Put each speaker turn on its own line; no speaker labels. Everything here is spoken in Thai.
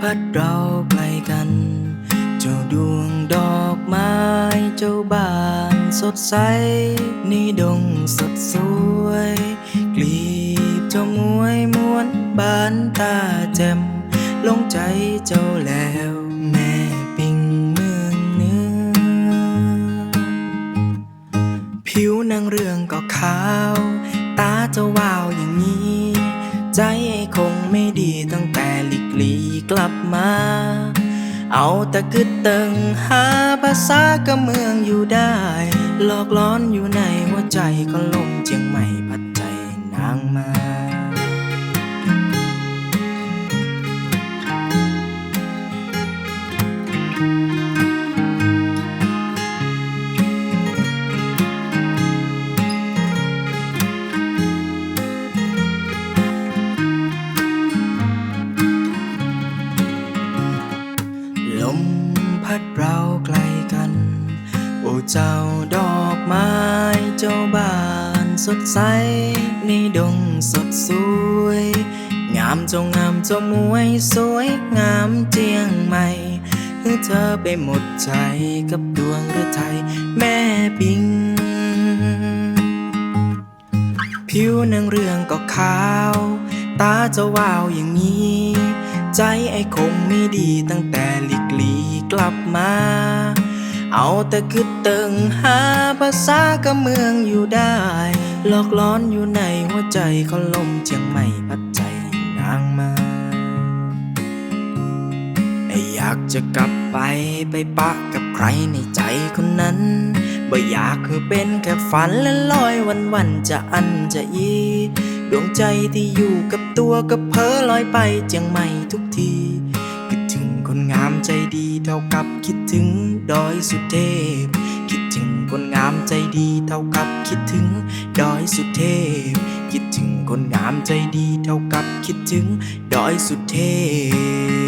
พัดเราไกลกัน เจ้าดวงดอกไม้ เจ้าบานสดใสนี่ดงสดสวย กลีบเจ้ามวยม้วนบานตาแจ่มลงใจเจ้าแล้วแม่ปิงเมืองเหนื้อ ผิวนางเรืองก็ขาว ตาจะวาวอย่างนี้ ใจไอ้คงไม่ดีตั้ง ลีกลีกลับมา เอาแต่กึดตึงหาภาษากับเมืองอยู่ได้หลอกล้อนอยู่ในหัวใจก็ลมเจียงใหม่พัดใจนางมา มพัดเราไกลกัน โอ้เจ้าดอกไม้เจ้าบานสดใส ในดงสดสวย งามเจงงามเจ้ามวยสวยงามเจียงใหม่ให้เธอไปหมดใจกับดวงฤทัยแม่ปิง ผิวนางเรืองก็ขาว ตาจะวาวอย่างนี้ ใจไอ้คงไม่ดีตั้งแต่หลีกลีกลับมา เอาแต่คิดตึงหาภาษากับเมืองอยู่ได้หลอกล้อนอยู่ในหัวใจเขาลมเจียงใหม่พัดใจนางมาไออยากจะกลับไปไปปะกับใครในใจคนนั้นบ่อยากคือเป็นแค่ฝันและลอยวันวันจะอันจะอี ดวงใจที่อยู่กับตัวก็เพ้อลอยไปเจียงใหม่ทุกที คิดถึงคนงามใจดีเท่ากับคิดถึงดอยสุเทพ คิดถึงคนงามใจดีเท่ากับคิดถึงดอยสุเทพ คิดถึงคนงามใจดีเท่ากับคิดถึงดอยสุเทพ